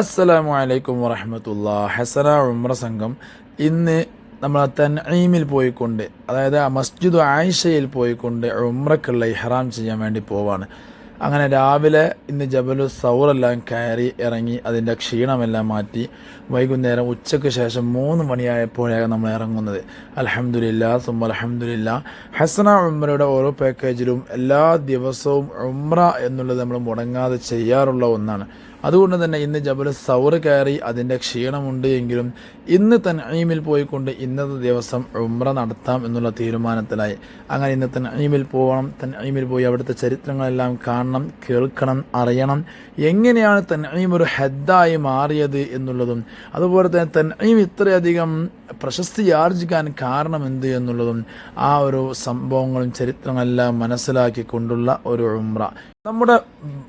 അസ്സലാമു അലൈക്കും വറഹമത്തുള്ള. ഹസന ഉമ്ര സംഘം ഇന്ന് നമ്മൾ തൻഈമിൽ പോയിക്കൊണ്ട് അതായത് ആ മസ്ജിദ് ആയിഷയിൽ പോയിക്കൊണ്ട് ഉമ്രക്കുള്ള ഇഹ്റാം ചെയ്യാൻ വേണ്ടി പോവാണ്. അങ്ങനെ രാവിലെ ഇന്ന് ജബലു സൗറെല്ലാം കയറി ഇറങ്ങി അതിന്റെ ക്ഷീണമെല്ലാം മാറ്റി വൈകുന്നേരം ഉച്ചയ്ക്ക് ശേഷം മൂന്ന് മണിയായപ്പോഴാണ് നമ്മൾ ഇറങ്ങുന്നത്. അലഹമുല്ല സുമ അലഹമുല്ല ഹസന ഉമ്രയുടെ ഓരോ പാക്കേജിലും എല്ലാ ദിവസവും ഉമ്ര എന്നുള്ളത് നമ്മൾ മുടങ്ങാതെ ചെയ്യാറുള്ള ഒന്നാണ്. അതുകൊണ്ട് തന്നെ ഇന്ന് ജബൽ സൗർ കയറി അതിന്റെ ക്ഷീണമുണ്ട് എങ്കിലും ഇന്ന് തൻഈമിൽ പോയിക്കൊണ്ട് ഇന്നത്തെ ദിവസം ഉമ്ര നടത്താം എന്നുള്ള തീരുമാനത്തിലായി. അങ്ങനെ ഇന്ന് തൻഈമിൽ പോകണം തൻഈമിൽ പോയി അവിടുത്തെ ചരിത്രങ്ങളെല്ലാം കാണണം കേൾക്കണം അറിയണം. എങ്ങനെയാണ് തൻഈം ഒരു ഹെദ്ദായി മാറിയത് എന്നുള്ളതും അതുപോലെ തന്നെ തൻഈം ഇത്രയധികം പ്രശസ്തി ആർജിക്കാൻ കാരണം എന്ത് എന്നുള്ളതും ആ ഒരു സംഭവങ്ങളും ചരിത്രങ്ങളെല്ലാം മനസ്സിലാക്കിക്കൊണ്ടുള്ള ഒരു ഉമ്ര നമ്മുടെ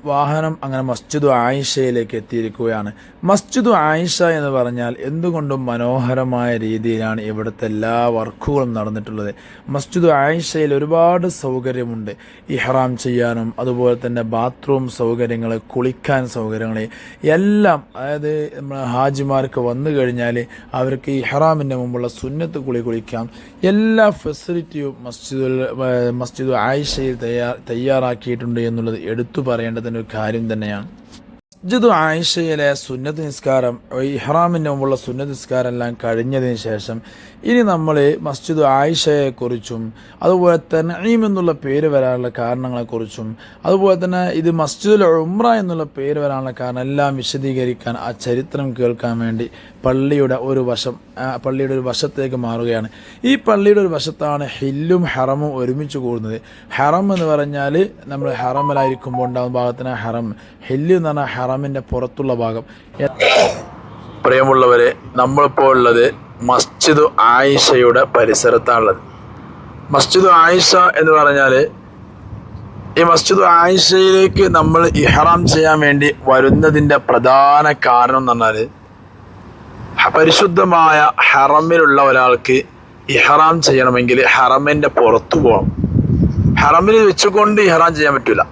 വാഹനം അങ്ങനെ മസ്ജിദ് ആയിഷയിലേക്ക് എത്തിയിരിക്കുകയാണ്. മസ്ജിദ് ആയിഷ എന്ന് പറഞ്ഞാൽ എന്തുകൊണ്ടും മനോഹരമായ രീതിയിലാണ് ഇവിടുത്തെ എല്ലാ വർക്കുകളും നടന്നിട്ടുള്ളത്. മസ്ജിദ് ആയിഷയിൽ ഒരുപാട് സൗകര്യമുണ്ട്. ഇഹ്റാം ചെയ്യാനും അതുപോലെ തന്നെ ബാത്റൂം സൗകര്യങ്ങൾ കുളിക്കാൻ സൗകര്യങ്ങൾ എല്ലാം അതായത് നമ്മുടെ ഹാജിമാർക്ക് വന്നു കഴിഞ്ഞാൽ അവർക്ക് ഇഹ്റാമിന്റെ മുമ്പുള്ള സുന്നത്ത് കുളി കുളിക്കാം. എല്ലാ ഫെസിലിറ്റിയും മസ്ജിദുൽ മസ്ജിദ് ആയിഷയിൽ തയ്യാർ തയ്യാറാക്കിയിട്ടുണ്ട് എന്നുള്ളത് എടുത്തു പറയേണ്ടതിന്റെ ഒരു കാര്യം തന്നെയാണ്. മസ്ജിദ് ആയിഷയിലെ സുന്നത്ത് നിസ്കാരം ഇഹ്റാമിന്റെ മുമ്പുള്ള സുന്നത്ത് നിസ്കാരം എല്ലാം കഴിഞ്ഞതിന് ശേഷം ഇനി നമ്മൾ മസ്ജിദ് ആയിഷയെക്കുറിച്ചും അതുപോലെ തന്നെ ഈം എന്നുള്ള പേര് വരാനുള്ള കാരണങ്ങളെക്കുറിച്ചും അതുപോലെ തന്നെ ഇത് മസ്ജിദുൽ ഉമ്ര എന്നുള്ള പേര് വരാനുള്ള കാരണം എല്ലാം വിശദീകരിക്കാൻ ആ ചരിത്രം കേൾക്കാൻ വേണ്ടി പള്ളിയുടെ ഒരു വശം പള്ളിയുടെ ഒരു വശത്തേക്ക് മാറുകയാണ്. ഈ പള്ളിയുടെ ഒരു വശത്താണ് ഹില്ലും ഹറമും ഒരുമിച്ച് കൂടുന്നത്. ഹറം എന്ന് പറഞ്ഞാൽ നമ്മൾ ഹറമിലായിരിക്കുമ്പോൾ ഉണ്ടാകുന്ന ഭാഗത്തിന് ഹറം. ഹില്ല് എന്ന് പറഞ്ഞാൽ ഹറമിന്റെ പുറത്തുള്ള ഭാഗം. പ്രിയമുള്ളവരെ നമ്മളിപ്പോൾ ഉള്ളത് മസ്ജിദ് ആയിഷയുടെ പരിസരത്താണുള്ളത്. മസ്ജിദ് ആയിഷ എന്ന് പറഞ്ഞാൽ ഈ മസ്ജിദ് ആയിഷയിലേക്ക് നമ്മൾ ഇഹ്റാം ചെയ്യാൻ വേണ്ടി വരുന്നതിന്റെ പ്രധാന കാരണം എന്ന് പറഞ്ഞാൽ പരിശുദ്ധമായ ഹറമിലുള്ള ഒരാൾക്ക് ഇഹ്റാം ചെയ്യണമെങ്കിൽ ഹറമിന്റെ പുറത്തു പോകണം. ഹറമിൽ വെച്ചുകൊണ്ട് ഇഹ്റാം ചെയ്യാൻ പറ്റില്ല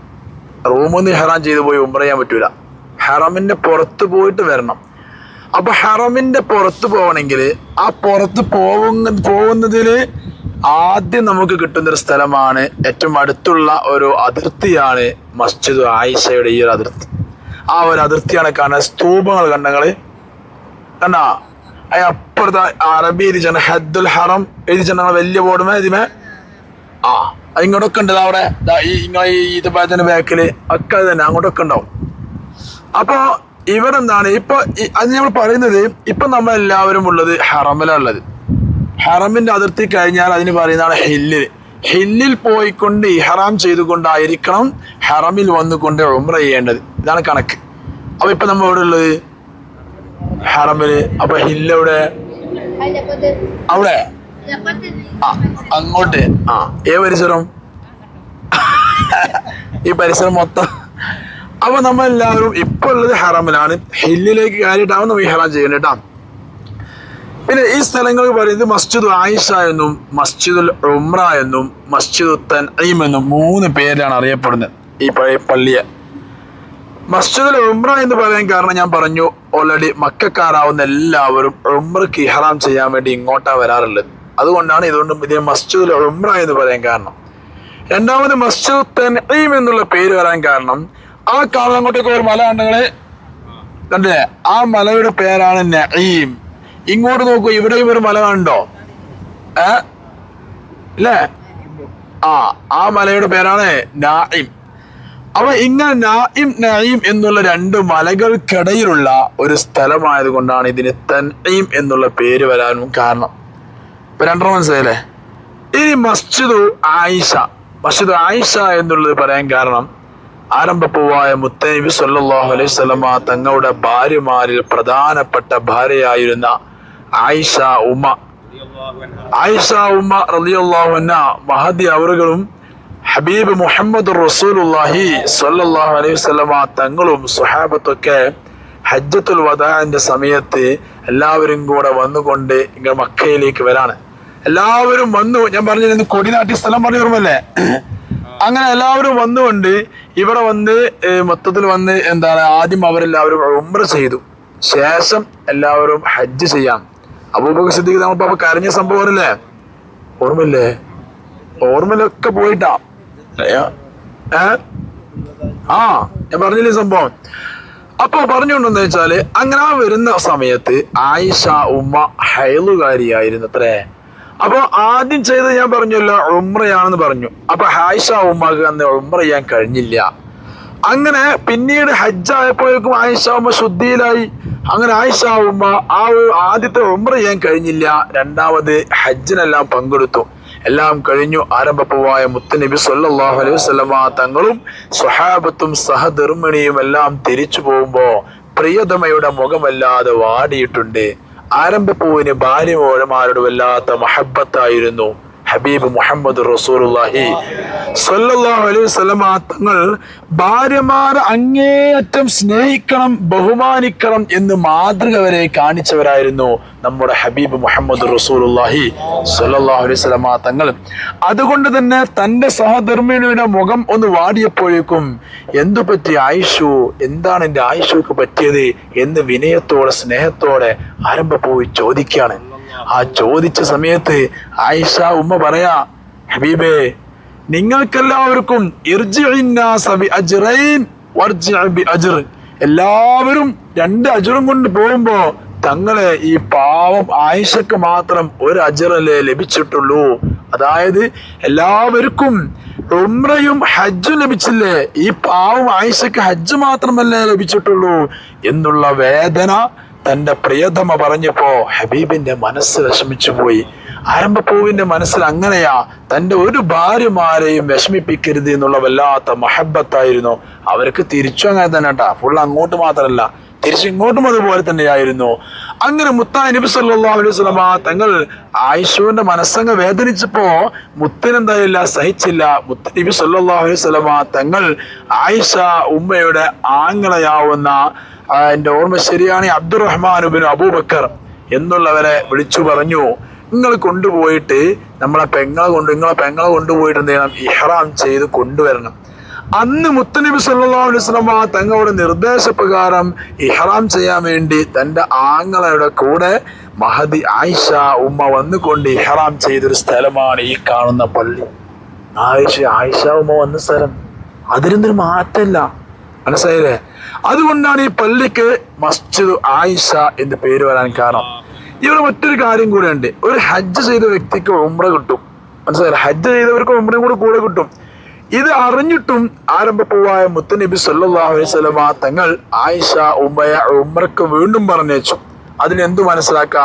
റൂമിൽ നിന്ന് ഇഹ്റാം ചെയ്തു പോയി ഉംറ ചെയ്യാൻ പറ്റൂല. ഹറമിന്റെ പുറത്ത് പോയിട്ട് വരണം. അപ്പൊ ഹറമിന്റെ പുറത്ത് പോകണമെങ്കിൽ ആ പുറത്ത് പോകുന്ന പോകുന്നതിൽ ആദ്യം നമുക്ക് കിട്ടുന്നൊരു സ്ഥലമാണ് ഏറ്റവും അടുത്തുള്ള ഒരു അതിർത്തിയാണ് മസ്ജിദ് ആയിഷയുടെ ഈ ഒരു അതിർത്തി. ആ ഒരു അതിർത്തിയാണ് കാണാൻ സ്തൂപങ്ങൾ കണ്ടങ്ങൾ കണ്ടാ? അയാ അപ്പുറത്തെ അറബി എഴുതി ചെന്ന ഹദ്ദുൽ ഹറം എഴുതി ചെന്ന വലിയ ബോർഡുമേ ഇതിമേ? ആ ഇങ്ങോട്ടൊക്കെ ഉണ്ട്. അവിടെ. ഈ ഇങ്ങനെ ഈ തന്നെ ബാക്കിൽ ഒക്കെ തന്നെ. അങ്ങോട്ടൊക്കെ ഉണ്ടാവും. അപ്പോ ഇവിടെ എന്താണ് ഇപ്പൊ അത് നമ്മൾ പറയുന്നത് ഇപ്പൊ നമ്മൾ എല്ലാവരും ഉള്ളത്. ഹറമിലുള്ളത് ഹറമിന്റെ അതിർത്തി കഴിഞ്ഞാൽ അതിന് പറയുന്നതാണ് ഹില്ലിൽ. ഹില്ലിൽ പോയിക്കൊണ്ട് ഇഹറാം ചെയ്തുകൊണ്ടായിരിക്കണം ഹറമിൽ വന്നുകൊണ്ട് ഉംറ ചെയ്യേണ്ടത്. ഇതാണ് കണക്ക്. അപ്പൊ ഇപ്പൊ നമ്മൾ എവിടെ ഉള്ളത്? ഹറമിൽ. അപ്പൊ ഹില്ല് എവിടെ? അവിടെ. അങ്ങോട്ട്. ആ ഏ പരിസരം? ഈ പരിസരം മൊത്തം അപ്പൊ നമ്മളെല്ലാവരും ഇപ്പൊ ഉള്ളത് ഹറമിലാണ്. ഹില്ലിലേക്ക് കയറിയിട്ടാവും നമ്മൾ ഹറാം ചെയ്യേണ്ടത് കേട്ടോ. പിന്നെ ഈ സ്ഥലങ്ങൾ പറയുന്നത് മസ്ജിദ് ആയിഷ എന്നും മസ്ജിദുൽ ഉംറ എന്നും മസ്ജിദ് തൻഈം എന്നും മൂന്ന് പേരാണ് അറിയപ്പെടുന്നത് ഈ പഴയ പള്ളിയെ. മസ്ജിദുൽ ഉംറ എന്ന് പറയാൻ കാരണം ഞാൻ പറഞ്ഞു ഓൾറെഡി മക്കാരാവുന്ന എല്ലാവരും ഉംറക്ക് ഇഹ്റാം ചെയ്യാൻ വേണ്ടി ഇങ്ങോട്ടാ വരാറുള്ളത്. അതുകൊണ്ടാണ് ഇതുകൊണ്ട് ഇതിന് മസ്ജിദുൽ ഉംറ എന്ന് പറയാൻ കാരണം. രണ്ടാമത് മസ്ജിദ് തൻഈം എന്നുള്ള പേര് വരാൻ കാരണം ആ കാണുന്ന ഒരു മല കണ്ടങ്ങൾ കണ്ടില്ലേ? ആ മലയുടെ പേരാണ് നഈം. ഇങ്ങോട്ട് നോക്കൂ ഇവിടെയും ഒരു മല കണ്ടോ? ഏ? അല്ലേ ആ ആ മലയുടെ പേരാണ് നായിം അപ്പൊ ഇങ്ങനെ നായിം നഈം എന്നുള്ള രണ്ട് മലകൾക്കിടയിലുള്ള ഒരു സ്ഥലമായത് കൊണ്ടാണ് ഇതിന് തൻഈം എന്നുള്ള പേര് വരാനും കാരണം. ഇപ്പൊ രണ്ടെണ്ണം മനസ്സിലായില്ലേ? ഇനി മസ്ജിദു ആയിഷ. മസ്ജിദ് ആയിഷ എന്നുള്ളത് പറയാൻ കാരണം ആരംഭപ്പൂവായ മുത്തനബി സല്ലല്ലാഹു അലൈഹി വസല്ലമ തങ്ങളുടെ ഭാര്യമാരിൽ പ്രധാനപ്പെട്ട ഭാര്യയായിരുന്ന ആയിഷ ഉമ്മ ആയിഷ ഉമ്മ അൻഹ മഹദി അവറുകളും ഹബീബ് മുഹമ്മദ് റസൂലുള്ളാഹി സ്വല്ലല്ലാഹു അലൈഹി വസല്ലമ തങ്ങളും സുഹാബത്തൊക്കെ ഹജ്ജത്തുൽ വദാന്റെ സമയത്ത് എല്ലാവരും കൂടെ വന്നുകൊണ്ട് ഇങ്ങനെ മക്കയിലേക്ക് വരാണ്. എല്ലാവരും വന്നു. ഞാൻ പറഞ്ഞിരുന്നു കൊടിനാട്ടി സ്ഥലം പറഞ്ഞു ഓർമ്മല്ലേ അങ്ങനെ എല്ലാവരും വന്നുകൊണ്ട് ഇവിടെ വന്ന് മൊത്തത്തിൽ വന്ന് എന്താണ് ആദ്യം അവരെല്ലാവരും ഉംറ ചെയ്തു. ശേഷം എല്ലാവരും ഹജ്ജ് ചെയ്യാം. അബൂബക്കർ സിദ്ദീഖ് നമ്മളിപ്പോ കരഞ്ഞ സംഭവം അല്ലേ ഓർമ്മയില്ലേ? ഓർമ്മയിലൊക്കെ പോയിട്ടാ? ആ ഞാൻ പറഞ്ഞില്ലേ സംഭവം? അപ്പൊ പറഞ്ഞുകൊണ്ടെന്ന് വെച്ചാൽ അങ്ങനെ വരുന്ന സമയത്ത് ആയിഷ ഉമ്മ ഹൈലുകാരിയായിരുന്നു അത്രേ അപ്പൊ ആദ്യം ചെയ്തത് ഞാൻ പറഞ്ഞല്ലോ ഉമ്രയാണെന്ന് പറഞ്ഞു. അപ്പൊ ഹായ്ഷ ഉമ്മക്ക് അന്ന് ഉമ്ര ചെയ്യാൻ കഴിഞ്ഞില്ല. അങ്ങനെ പിന്നീട് ഹജ്ജ് ആയപ്പോഴേക്കും ആയിഷ ഉമ്മ ശുദ്ധിയിലായി. അങ്ങനെ ആയിഷ ഉമ്മ ആ ആദ്യത്തെ ഉമ്ര ചെയ്യാൻ കഴിഞ്ഞില്ല. രണ്ടാമത് ഹജ്ജിനെല്ലാം പങ്കെടുത്തു. എല്ലാം കഴിഞ്ഞു. ആരംഭപ്പുവായ മുത്തനബി സല്ലാഹു അലൈഹി വസല്ലമ തങ്ങളും സ്വഹാബത്തും സഹധർമ്മിണിയും എല്ലാം തിരിച്ചു പോകുമ്പോ പ്രിയതമയുടെ മുഖമല്ലാതെ വാടിയിട്ടുണ്ട്. ആരംഭപ്പൂവിന് ഭാര്യമാരോട് വല്ലാത്ത മഹബത്തായിരുന്നു. ഹബീബ് മുഹമ്മദ് റസൂലുള്ളാഹി. സല്ലല്ലാഹു അലൈഹി വസല്ലമ തങ്ങൾ ഭാര്യമാരെ അങ്ങേയറ്റം സ്നേഹിക്കണം ബഹുമാനിക്കണം എന്ന് മാതൃക വരെ കാണിച്ചവരായിരുന്നു നമ്മുടെ ഹബീബ് മുഹമ്മദ് റസൂലുള്ളാഹി സല്ലല്ലാഹു അലൈഹി വസല്ലമ തങ്ങൾ. അതുകൊണ്ട് തന്നെ തന്റെ സഹധർമ്മിണിയുടെ മുഖം ഒന്ന് വാടിയപ്പോഴേക്കും എന്തു പറ്റി ആയിഷു? എന്താണ് എന്റെ ആയിഷുക്ക് പറ്റിയത്? എന്ന് വിനയത്തോടെ സ്നേഹത്തോടെ ആരംഭ പോയി ചോദിക്കുകയാണ്. ആ ചോദിച്ച സമയത്ത് ആയിഷ ഉമ്മ പറയാ ഹബീബേ നിങ്ങൾക്കെല്ലാവർക്കും. എല്ലാവരും രണ്ട് അജുറും കൊണ്ട് പോകുമ്പോ തങ്ങളെ ഈ പാവം ആയിഷക്ക് മാത്രം ഒരു അജറല്ലേ ലഭിച്ചിട്ടുള്ളൂ അതായത് എല്ലാവർക്കും ഉമ്രയും ഹജ്ജും ലഭിച്ചില്ലേ ഈ പാവം ആയിഷക്ക് ഹജ്ജ് മാത്രമല്ലേ ലഭിച്ചിട്ടുള്ളൂ എന്നുള്ള വേദന തന്റെ പ്രിയതമ പറഞ്ഞപ്പോ ഹബീബിന്റെ മനസ്സ് വിഷമിച്ചു പോയി. ആരംഭപ്പൂവിന്റെ മനസ്സിൽ അങ്ങനെയാ തന്റെ ഒരു ഭാര്യമാരെയും വിഷമിപ്പിക്കരുത് എന്നുള്ള വല്ലാത്ത മഹബത്തായിരുന്നു. അവർക്ക് തിരിച്ചു അങ്ങനെ തന്നെ കേട്ടാ ഫുൾ അങ്ങോട്ട് മാത്രമല്ല തിരിച്ചു ഇങ്ങോട്ടും അതുപോലെ തന്നെയായിരുന്നു. അങ്ങനെ മുത്താ നബി സല്ലല്ലാഹു അലൈഹി വസല്ലമ തങ്ങൾ ആയിഷുവിന്റെ മനസ്സങ്ങ് വേദനിച്ചപ്പോ മുത്തിനെന്തായില്ല സഹിച്ചില്ല. മുത്ത നബി സല്ലല്ലാഹു അലൈഹി വസല്ലമ തങ്ങൾ ആയിഷ ഉമ്മയുടെ ആങ്ങളയാവുന്ന ആ, എന്റെ ഓർമ്മ ശരിയാണ് അബ്ദുറഹ്മാൻ ബിൻ അബൂബക്കർ എന്നുള്ളവരെ വിളിച്ചു പറഞ്ഞു. നിങ്ങൾ കൊണ്ടുപോയിട്ട് നമ്മളെ പെങ്ങളെ കൊണ്ട് നിങ്ങളെ പെങ്ങളെ കൊണ്ടുപോയിട്ട് എന്ത് ചെയ്യണം? ഇഹ്റാം ചെയ്ത് കൊണ്ടുവരണം. അന്ന് മുത്തനബി അലൈഹി വസല്ലം തങ്ങളുടെ നിർദ്ദേശപ്രകാരം ഇഹ്റാം ചെയ്യാൻ വേണ്ടി തന്റെ ആങ്ങളയുടെ കൂടെ മഹദി ആയിഷ ഉമ്മ വന്നുകൊണ്ട് ഇഹ്റാം ചെയ്തൊരു സ്ഥലമാണ് ഈ കാണുന്ന പള്ളി. ആയിഷ ആയിഷ ഉമ്മ വന്ന സ്ഥലം. അതിനൊന്നൊരു മാറ്റമില്ല. മനസ്സിലായില്ലേ? അതുകൊണ്ടാണ് ഈ പള്ളിക്ക് മസ്ജിദ് ആയിഷ എന്ന് പേര് വരാൻ കാരണം. ഇവിടെ മറ്റൊരു കാര്യം കൂടെ ഉണ്ട് ഒരു ഹജ്ജ് ചെയ്ത വ്യക്തിക്ക് ഉമ്ര കിട്ടും. മനസ്സിലായില്ലേ? ഹജ്ജ് ചെയ്തവർക്ക് ഉമ്രയും കൂടെ കൂടെ കിട്ടും. ഇത് അറിഞ്ഞിട്ടും ആരംഭപ്പൂവായ മുത്തനബി സല്ലാഹു അലൈഹി വസല്ലമ തങ്ങൾ ആയിഷ ഉമ്മയ ഉമ്രക്ക് വീണ്ടും പറഞ്ഞേച്ചു അതിനെന്തു മനസ്സിലാക്കുക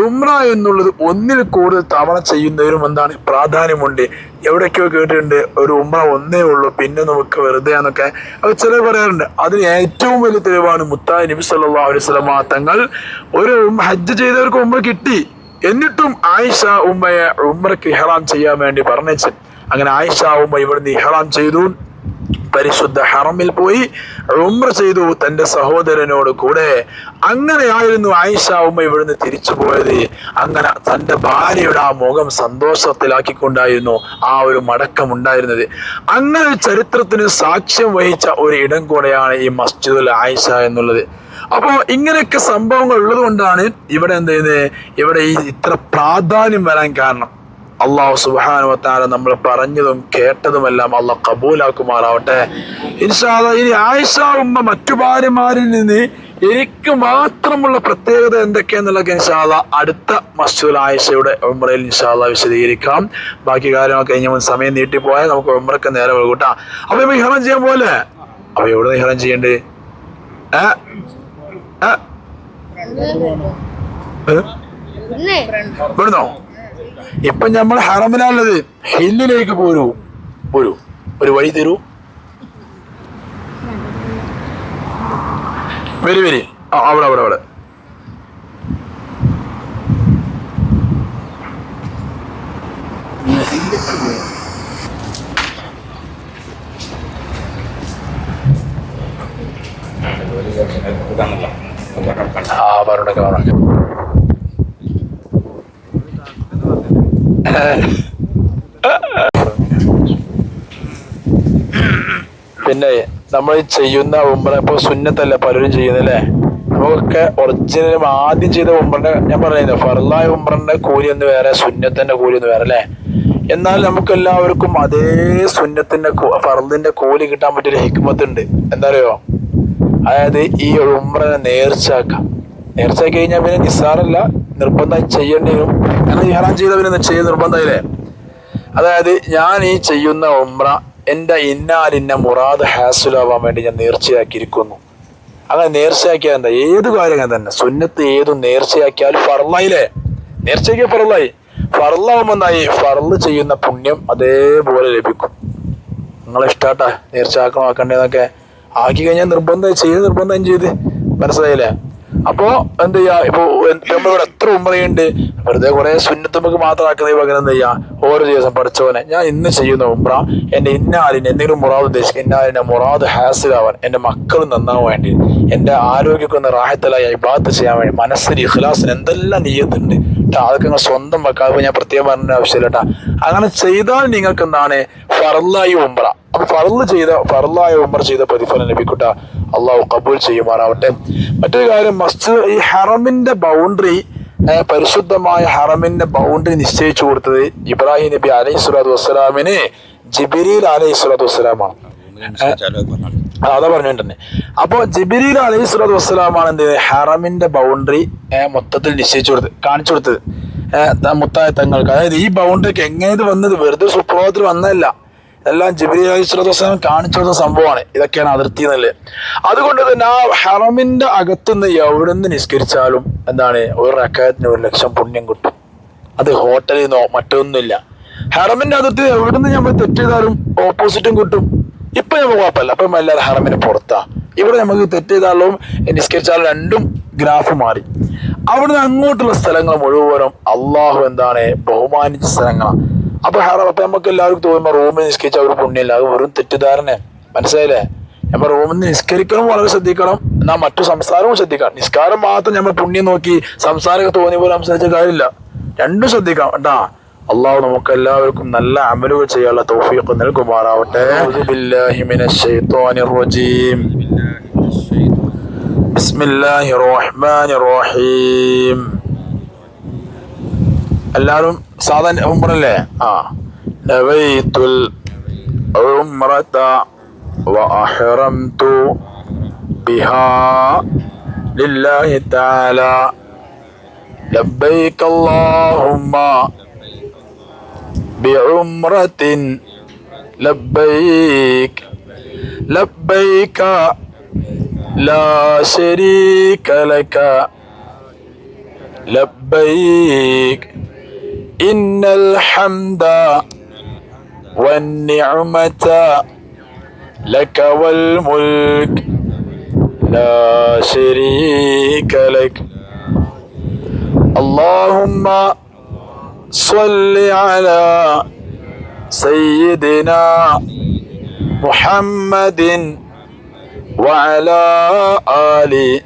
ഉംറ എന്നുള്ളത് ഒന്നിൽ കൂടുതൽ തവണ ചെയ്യുന്നതിനും എന്താണ് പ്രാധാന്യമുണ്ട്. എവിടേക്കോ കേട്ടിട്ടുണ്ട് ഒരു ഉമ്ര ഒന്നേ ഉള്ളൂ പിന്നെ നമുക്ക് വെറുതെ എന്നൊക്കെ. അത് ചിലർ പറയാറുണ്ട് അതിന് ഏറ്റവും വലിയ തെളിവാണ് മുത്തായി നബി സല്ലാ അലൈഹി വസല്ലമ തങ്ങൾ ഒരു ഹജ്ജ് ചെയ്തവർക്ക് ഉമ്മ കിട്ടി. എന്നിട്ടും ആയിഷ ഉമ്മയെ ഉമ്രക്ക് ഇഹ്റാം ചെയ്യാൻ വേണ്ടി പറഞ്ഞു അങ്ങനെ ആയിഷ ഉമ്മ ഇവിടുന്ന് ഇഹ്റാം ചെയ്തു. പരിശുദ്ധ ഹറമിൽ പോയി ഉമ്ര ചെയ്തു തന്റെ സഹോദരനോട് കൂടെ. അങ്ങനെയായിരുന്നു ആയിഷ ഉമ്മ ഇവിടുന്ന് തിരിച്ചു പോയത്. അങ്ങനെ തന്റെ ഭാര്യയുടെ ആ മുഖം സന്തോഷത്തിലാക്കിക്കൊണ്ടായിരുന്നു ആ ഒരു മടക്കം ഉണ്ടായിരുന്നത്. അങ്ങനെ ചരിത്രത്തിന് സാക്ഷ്യം വഹിച്ച ഒരു ഇടം കൂടെയാണ് ഈ മസ്ജിദുൽ ആയിഷ എന്നുള്ളത്. അപ്പോൾ ഇങ്ങനെയൊക്കെ സംഭവങ്ങൾ ഉള്ളത് കൊണ്ടാണ് ഇവിടെ എന്ത് ചെയ്യുന്നത്? ഇവിടെ ഈ ഇത്ര പ്രാധാന്യം വരാൻ കാരണം. അള്ളാഹു സുബാന നമ്മൾ പറഞ്ഞതും കേട്ടതുമെല്ലാം അള്ളാഹ് കബൂലാക്കുമാറാവട്ടെ. ഇനി ആയിഷ ഉമ്മ മറ്റു ഭാര്യമാരിൽ നിന്ന് എനിക്ക് മാത്രമുള്ള പ്രത്യേകത എന്തൊക്കെയെന്നുള്ളത് ഇൻഷാല്ല അടുത്ത മസ്ജിദുൽ ആയിഷയുടെ ഉമ്രയിൽ ഇൻഷാല്ല വിശദീകരിക്കാം. ബാക്കി കാര്യങ്ങളൊക്കെ കഴിഞ്ഞ മുൻ സമയം നീട്ടിപ്പോയാൽ നമുക്ക് ഉമ്രക്ക് നേരെ കൂട്ടാം. അപ്പൊ ഇഹ്റാം ചെയ്യാൻ പോലെ അപ്പൊ എവിടെ നിഹറം ചെയ്യണ്ടേ ഏ? ഇവിടുന്നോ? ഇപ്പൊ നമ്മൾ ഹറമിലാണുള്ളത്. ഹില്ലിലേക്ക് പോരൂ. പോരൂ. ഒരു വഴി തരൂ. വരി വരി. അവിടെ അവിടെ അവിടെ ആ പറഞ്ഞൊക്കെ പറഞ്ഞു പിന്നെ നമ്മൾ ചെയ്യുന്ന ഉമ്ര ഇപ്പൊ സുന്നത്തല്ല പലരും ചെയ്യുന്നല്ലേ? നമുക്കൊക്കെ ഒറിജിനൽ ആദ്യം ചെയ്ത ഉംറന്റെ ഞാൻ പറയുന്നത് ഫർലായ ഉംറന്റെ കൂലി ഒന്ന് വേറെ സുന്നത്തിന്റെ കൂലി ഒന്ന് വേറെ അല്ലേ? എന്നാൽ നമുക്ക് എല്ലാവർക്കും അതേ സുന്നത്തിന്റെ ഫർദിന്റെ കൂലി കിട്ടാൻ പറ്റിയൊരു ഹിക്മത്ത് ഉണ്ട് എന്താ അറിയോ അതായത് ഈ ഉംറനെ നേർച്ചാക്കാം നേർച്ചാക്കി കഴിഞ്ഞാൽ പിന്നെ നിസ്സാറല്ല നിർബന്ധമായി ചെയ്യേണ്ടി വരും. കാരണം ഇഹ്റാം ചെയ്ത പിന്നെ ചെയ്ത് നിർബന്ധമായില്ലേ? അതായത് ഞാൻ ഈ ചെയ്യുന്ന ഉംറ എന്റെ ഇന്നാലിന്ന മുറാദ് ഹാസുലാവാൻ വേണ്ടി ഞാൻ നേർച്ചയാക്കിയിരിക്കുന്നു. അങ്ങനെ നേർച്ചയാക്കിയാൽ എന്താ? ഏത് കാര്യം തന്നെ. സുന്നത്ത് ഏതും നേർച്ചയാക്കിയാൽ ഫർലായില്ലേ നേർച്ചയാക്കിയ ഫർലായി ഫർലാവുമെന്നായി ഫർൾ ചെയ്യുന്ന പുണ്യം അതേപോലെ ലഭിക്കും. നിങ്ങളെ ഇഷ്ടാട്ടാ. നേർച്ചയാക്കണം ആക്കണ്ടേന്നൊക്കെ ആക്കി കഴിഞ്ഞാൽ നിർബന്ധം ചെയ്ത് നിർബന്ധം ചെയ്ത്. മനസ്സിലായില്ലേ? അപ്പോ എന്ത് ചെയ്യാ? ഇപ്പൊ നമ്മളിവിടെ എത്ര ഉമ്മറയുണ്ട് വെറുതെ കുറെ സുന്നത്തുമ്പക്ക് മാത്രമാക്കുന്നതിന് മാത്രമാക്കുന്ന പകരം എന്ത് ചെയ്യാ? ഓരോ ദിവസം പഠിച്ചവനെ ഞാൻ ഇന്ന് ചെയ്യുന്ന ഉമ്ര എന്റെ ഇന്നാലിന് എന്തെങ്കിലും മുറാദ് ഉദ്ദേശിക്കുക ഇന്നാലിന്റെ മുറാദ് ഹാസിലാവാൻ എന്റെ മക്കൾ നന്നാവാൻ വേണ്ടി എന്റെ ആരോഗ്യക്കൊന്ന് റാഹത്തലായി ഇബാദത്ത് ചെയ്യാൻ വേണ്ടി മനസ്സിന് ഇഖ്ലാസിന് എന്തെല്ലാം നീയത്തുണ്ട്. അതൊക്കെ നിങ്ങൾ സ്വന്തം വെക്കാതെ ഞാൻ പ്രത്യേകം പറഞ്ഞ ആവശ്യമില്ല അങ്ങനെ ചെയ്താൽ നിങ്ങൾക്ക് എന്താണ്? ഫറലായി ഉംറ. അപ്പൊ ഫറൽ ചെയ്ത ഫറലായ ഉംറ ചെയ്ത പ്രതിഫലം ലഭിക്കട്ട അള്ളാഹു കബൂൽ ചെയ്യുമാറാവട്ടെ. മറ്റൊരു കാര്യം മസ്ജിദ് ഈ ഹറമിന്റെ ബൗണ്ടറി പരിശുദ്ധമായ ഹറമിന്റെ ബൗണ്ടറി നിശ്ചയിച്ചു കൊടുത്തത് ഇബ്രാഹിം നബി അലൈഹി സ്വലാത്തു വസ്സലാമിന് ജിബിരിൽ അലൈഹി സ്വലാത്തു വസ്സലാമാണ്. അതാ അതാ പറഞ്ഞിട്ടുണ്ട് അപ്പോ ജിബിരിൽ അലൈഹി സ്വലാത്തു വസ്സലാമാണ് എന്ത് ഹറമിന്റെ ബൗണ്ടറി മൊത്തത്തിൽ നിശ്ചയിച്ചു കൊടുത്തത് കാണിച്ചു കൊടുത്തത്. മുത്തായ തങ്ങൾക്ക്. അതായത് ഈ ബൗണ്ടറിക്ക് എങ്ങനെ ഇത് വന്നത് വെറുതെ സുപ്രഭാതത്തിൽ വന്നതല്ല. എല്ലാം ജിബിരി അലൈഹി സ്വലാത്തു വസ്സലാം കാണിച്ചു കൊടുത്ത സംഭവമാണ്. ഇതൊക്കെയാണ് അതിർത്തി എന്നല്ലേ. അതുകൊണ്ട് തന്നെ ആ ഹറമിന്റെ അകത്തുനിന്ന് നിന്ന് നിസ്കരിച്ചാലും എന്താണ് ഒരു റക്കായത്തിന് ഒരു ലക്ഷം പുണ്യം കിട്ടും. അത് ഹോട്ടലിൽ നിന്നോ മറ്റൊന്നുമില്ല. ഹറമിന്റെ അതിർത്തി എവിടുന്ന് നമ്മൾ തെറ്റ് ചെയ്താലും ഓപ്പോസിറ്റും കിട്ടും. ഇപ്പൊ നമുക്ക് കുഴപ്പമില്ല. അപ്പൊ എല്ലാവരും ഹറമിന് പുറത്താ. ഇവിടെ നമുക്ക് തെറ്റ് ചെയ്താലും നിസ്കരിച്ചാലും രണ്ടും ഗ്രാഫ് മാറി. അവിടുന്ന് അങ്ങോട്ടുള്ള സ്ഥലങ്ങൾ മുഴുവനും അള്ളാഹു എന്താണ് ബഹുമാനിച്ച സ്ഥലങ്ങളാണ് അപ്പൊ ഹറം അപ്പൊ നമുക്ക് എല്ലാവർക്കും തോന്നുമ്പോ റൂമിൽ നിസ്കരിച്ച ഒരു പുണ്യമില്ല. അത് വെറും തെറ്റിദ്ധാരണ മനസ്സിലായില്ലേ? നമ്മൾ റൂമിൽ നിസ്കരിക്കണം വളരെ ശ്രദ്ധിക്കണം. എന്നാൽ മറ്റു സംസാരവും ശ്രദ്ധിക്കണം. നിസ്കാരം മാത്രം നമ്മൾ പുണ്യം നോക്കി സംസാരമൊക്കെ തോന്നിയ പോലെ സംസാരിച്ച കാര്യമില്ല. രണ്ടും ശ്രദ്ധിക്കാം കേട്ടാ. അള്ളാഹു നമുക്ക് എല്ലാവർക്കും നല്ല അമലുകൾ ചെയ്യാനുള്ള തോഫിയൊക്കെ നൽകുമാറാവട്ടെ. ബിസ്മില്ലാഹി റഹ്മാനിർ റഹീം. എല്ലാവരും സാധാരണ ഉംറല്ലേ ആ നവൈത്തുൽ ഉംറത വഅഹറംതു ബിഹാ ലില്ലാഹി തആല لبيك اللهم بعمرة لبيك لبيك لا شريك لك لبيك إن الحمد والنعمة لك والملك لا شريك لك. اللهم صل على سيدنا محمد وعلى آل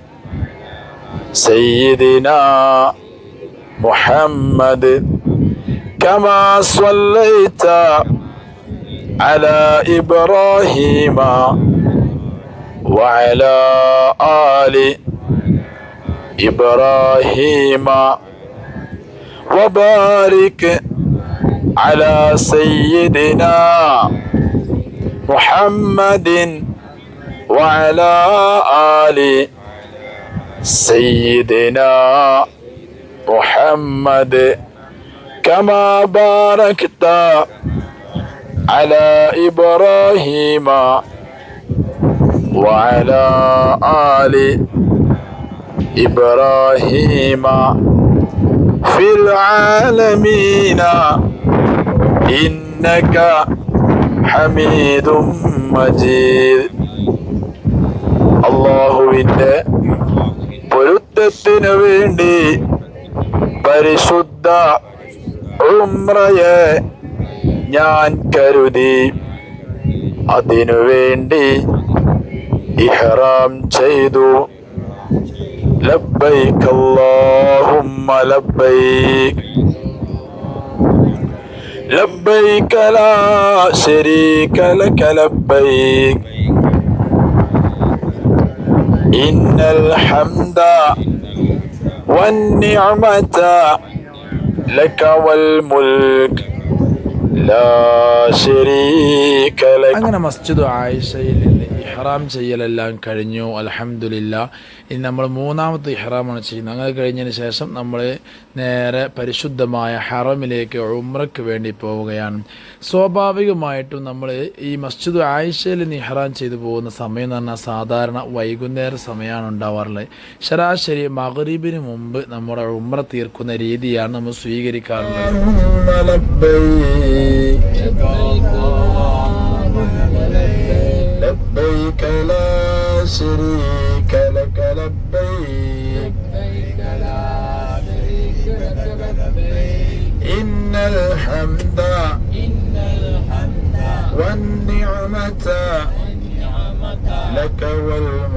سيدنا محمد. كما صليت على إبراهيم وعلى آل إبراهيم وبارك على سيدنا محمد وعلى آل سيدنا محمد كما باركت على إبراهيم وعلى آل إبراهيم في العالمين إنك حميد مجيد അള്ളാഹുവിൻ്റെ പൊരുത്തത്തിനു വേണ്ടി പരിശുദ്ധ ഉമ്രയെ ഞാൻ കരുതി. അതിനു വേണ്ടി ഇഹ്റാം ചെയ്തു. ലബ്ബൈക് അല്ലാഹുമ്മ ലബ്ബൈക്. ലബ്ബൈക ലാ ശരീക ലക ലബ്ബൈക്. ഇന്നൽ ഹംദ വന്നിഅമത لك والملك. لا شريك لك. أنا مسجد عائشة ഇഹ്റാം ചെയ്യലെല്ലാം കഴിഞ്ഞു. അലഹമുല്ല ഇനി നമ്മൾ മൂന്നാമത്തെ ഇഹ്റാമാണ് ചെയ്യുന്നത്. അങ്ങനെ കഴിഞ്ഞതിന് ശേഷം നമ്മൾ നേരെ പരിശുദ്ധമായ ഹറമിലേക്ക് ഉമ്രയ്ക്ക് വേണ്ടി പോവുകയാണ്. സ്വാഭാവികമായിട്ടും നമ്മൾ ഈ മസ്ജിദ് ആയിഷയിൽ നിന്ന് ഇഹ്റാം ചെയ്തു പോകുന്ന സമയം എന്ന് പറഞ്ഞാൽ സാധാരണ വൈകുന്നേര സമയമാണ് ഉണ്ടാവാറുള്ളത്. ശരാശരി മകരീബിന് മുമ്പ് നമ്മുടെ ഉമ്ര തീർക്കുന്ന രീതിയാണ് നമ്മൾ സ്വീകരിക്കാറുള്ളത്. لا شريك لك لبيك. إن الحمد والنعمة لك والملك.